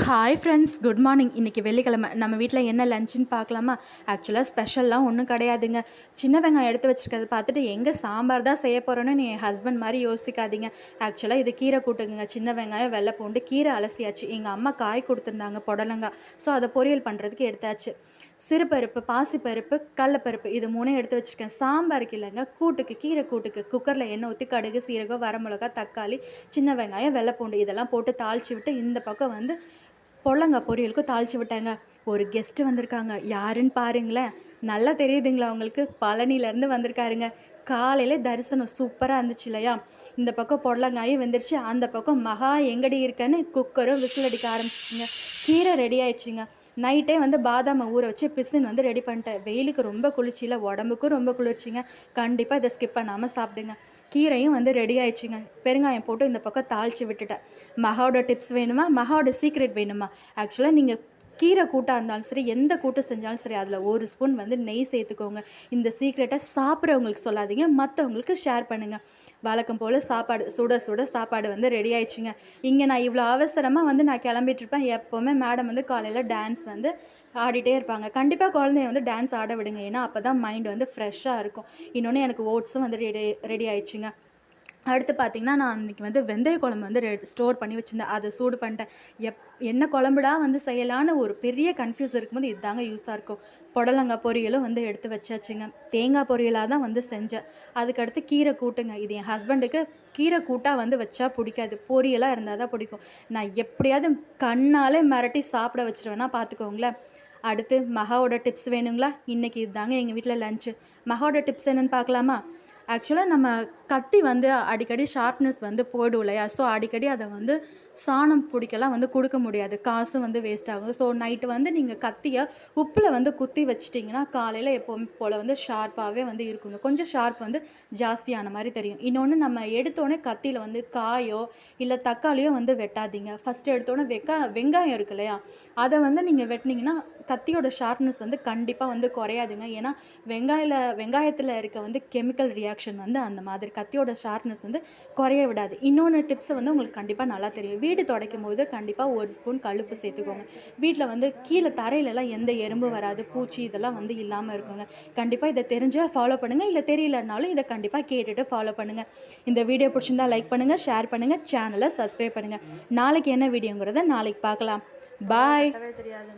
Hi friends good morning இன்றைக்கி வெள்ளிக்கிழமை. நம்ம வீட்டில் என்ன லஞ்சுன்னு பார்க்கலாமா? ஆக்சுவலாக ஸ்பெஷல்லாம் ஒன்றும் கிடையாதுங்க. சின்ன வெங்காயம் எடுத்து வச்சுருக்கிறத பார்த்துட்டு எங்கே சாம்பார் தான் செய்ய போகிறோன்னு நீ என் ஹஸ்பண்ட் மாதிரி யோசிக்காதீங்க. ஆக்சுவலாக இது கீரை கூட்டுங்க சின்ன வெங்காயம் வெள்ளை பூண்டு கீரை அலசியாச்சு. எங்கள் அம்மா காய் கொடுத்துருந்தாங்க புடலங்காய். ஸோ அதை பொரியல் பண்ணுறதுக்கு எடுத்தாச்சு. சிறுபருப்பு பாசிப்பருப்பு கடலப்பருப்பு இது மூணையும் எடுத்து வச்சுருக்கேன். சாம்பாருக்கு இல்லைங்க கூட்டுக்கு கீரை கூட்டுக்கு குக்கரில் எண்ணெய் ஊற்றி கடுகு சீரகம் வரமிளகா தக்காளி சின்ன வெங்காயம் வெள்ளை பூண்டு இதெல்லாம் போட்டு தாளித்து விட்டு இந்த பக்கம் வந்து பொடலங்காய் பொரியலுக்கு தாளித்து விட்டாங்க. ஒரு கெஸ்ட்டு வந்திருக்காங்க. யாருன்னு பாருங்களேன். நல்லா தெரியுதுங்களா அவங்களுக்கு பழனியிலேருந்து வந்திருக்காருங்க. காலையில் தரிசனம் சூப்பராக இருந்துச்சு இல்லையா? இந்த பக்கம் பொடலங்காயும் வெந்துருச்சு. அந்த பக்கம் மகா எங்கடி இருக்கன்னு குக்கரும் விசில் அடிக்க ஆரம்பிச்சிங்க கீரை ரெடி ஆயிடுச்சுங்க. நைட்டே வந்து பாதாமை ஊற வச்சு பிசின் வந்து ரெடி பண்ணிட்டேன். வெயிலுக்கு ரொம்ப குளிர்ச்சியில் உடம்புக்கும் ரொம்ப குளிர்ச்சிங்க. கண்டிப்பாக இதை ஸ்கிப் பண்ணாமல் சாப்பிடுங்க. கீரையும் வந்து ரெடி ஆயிடுச்சுங்க. பெருங்காயம் போட்டு இந்த பக்கம் தாளித்து விட்டுட்டேன். மகாவோட டிப்ஸ் வேணுமா? மகாவோட சீக்ரெட் வேணுமா? ஆக்சுவலாக நீங்கள் கீரை கூட்டாக இருந்தாலும் சரி எந்த கூட்டு செஞ்சாலும் சரி அதில் ஒரு ஸ்பூன் வந்து நெய் சேர்த்துக்கோங்க. இந்த சீக்ரெட்டை சாப்பிட்றவங்களுக்கு சொல்லாதீங்க மற்றவங்களுக்கு ஷேர் பண்ணுங்கள் வழக்கம் போல் சாப்பாடு சுட சுட சாப்பாடு வந்து ரெடி ஆயிடுச்சுங்க. இங்கே நான் இவ்வளோ அவசரமாக வந்து நான் கிளம்பிட்டு இருப்பேன். எப்போவுமே மேடம் வந்து காலையில் டான்ஸ் வந்து ஆடிட்டே இருப்பாங்க. கண்டிப்பாக குழந்தைய வந்து டான்ஸ் ஆட விடுங்க. ஏன்னா அப்போ தான் மைண்ட் வந்து ஃப்ரெஷ்ஷாக இருக்கும். இன்னொன்று எனக்கு ஓட்ஸும் வந்து ரெடி ரெடி ஆயிடுச்சுங்க. அடுத்து பார்த்திங்கன்னா நான் அன்றைக்கி வந்து வெந்தய குழம்பு வந்து ஸ்டோர் பண்ணி வச்சுருந்தேன். அதை சூடு பண்ணிட்டேன். எப் என்ன குழம்புடா வந்து செய்யலான்னு ஒரு பெரிய கன்ஃபியூஸ் இருக்கும்போது இதுதாங்க யூஸாக இருக்கும். புடலங்காய் பொரியலும் வந்து எடுத்து வச்சாச்சுங்க. தேங்காய் பொரியலாக தான் வந்து செஞ்சேன். அதுக்கடுத்து கீரை கூட்டுங்க. இது என் ஹஸ்பண்டுக்கு கீரை கூட்டாக வந்து வச்சா பிடிக்காது. பொரியலாக இருந்தால் தான் பிடிக்கும். நான் எப்படியாவது கண்ணாலே மிரட்டி சாப்பிட வச்சுருவேன்னா பார்த்துக்கோங்களேன் அடுத்து மகாவோட டிப்ஸ் வேணுங்களா? இன்றைக்கி இதுதாங்க எங்கள் வீட்டில் லஞ்சு மகாவோட டிப்ஸ் என்னென்னு பார்க்கலாமா ஆக்சுவலாக நம்ம கத்தி வந்து அடிக்கடி ஷார்ப்னஸ் வந்து போடும் இல்லையா? ஸோ அடிக்கடி அதை வந்து சாணம் பிடிக்கலாம் வந்து கொடுக்க முடியாது. காசும் வந்து வேஸ்ட் ஆகும். ஸோ நைட்டு வந்து நீங்கள் கத்தியை உப்பில் வந்து குத்தி வச்சிட்டிங்கன்னா காலையில் எப்போவும் போல் வந்து ஷார்ப்பாகவே வந்து இருக்குங்க. கொஞ்சம் ஷார்ப் வந்து ஜாஸ்தியான மாதிரி தெரியும். இன்னொன்று நம்ம எடுத்தோடனே கத்தியில் வந்து காயோ இல்லை தக்காளியோ வந்து வெட்டாதீங்க. ஃபஸ்ட்டு எடுத்தோடனே வெக்கா வெங்காயம் இருக்கு இல்லையா? அதை வந்து நீங்கள் வெட்டினீங்கன்னா கத்தியோட ஷார்ப்னஸ் வந்து கண்டிப்பாக வந்து குறையாதுங்க. ஏன்னா வெங்காயில் வெங்காயத்தில் இருக்க வந்து கெமிக்கல் ரியாக்ஷன் வந்து அந்த மாதிரி. கத்தியோட ஷார்ப்னஸ் வந்து குறைய விடாது. இன்னொன்று டிப்ஸ் வந்து உங்களுக்கு கண்டிப்பாக நல்லா தெரியும். வீடு துடைக்கும் போது கண்டிப்பாக ஒரு ஸ்பூன் கழுப்பு சேர்த்துக்கோங்க. வீட்டில் வந்து கீழே தரையிலலாம் எந்த எறும்பு வராது பூச்சி இதெல்லாம் வந்து இல்லாமல் இருக்குங்க. கண்டிப்பாக இதை தெரிஞ்சால் ஃபாலோ பண்ணுங்கள் இல்லை தெரியலனாலும் இதை கண்டிப்பாக கேட்டுட்டு ஃபாலோ பண்ணுங்கள் இந்த வீடியோ பிடிச்சிருந்தா லைக் பண்ணுங்கள் ஷேர் பண்ணுங்கள் சேனலை சப்ஸ்கிரைப் பண்ணுங்கள் நாளைக்கு என்ன வீடியோங்கிறத நாளைக்கு பார்க்கலாம். பாய் தெரியாது